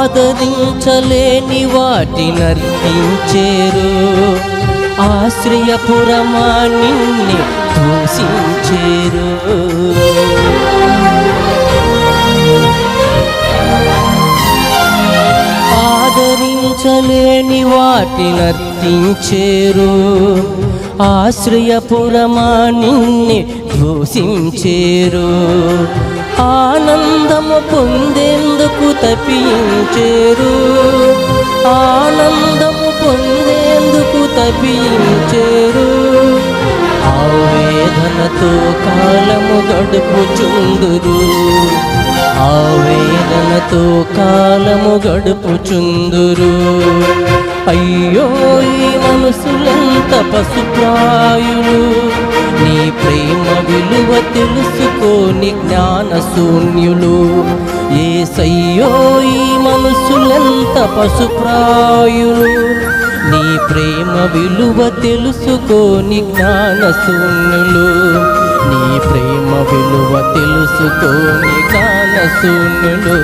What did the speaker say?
ఆదరించలేని వాటినర్పించేరు ఆశ్రయపురమా నిన్ను దూషించేరు ఆదరించలేని వాటినర్పించేరు ఆశ్రయపురమా నిన్ను దూషించేరు ఆనందము పొందేందుకు తప్పించేరు. ఆనందము పొందేందుకు తప్పించేరు. ఆవేదనతో కాలము గడుపుచుందురు. ఆవేదనతో కాలము గడుపుచుందురు. అయ్యో ఈ మనసులంత పశుప్రాయులు. నీ ప్రేమ తెలుసుకోని జ్ఞాన శూన్యులు ఏ సయ్యో ఈ మనసులంత పశుప్రాయులు? నీ ప్రేమ విలువ తెలుసుకోని జ్ఞాన శూన్యులు నీ ప్రేమ విలువ తెలుసుకోని జ్ఞాన శూన్యులు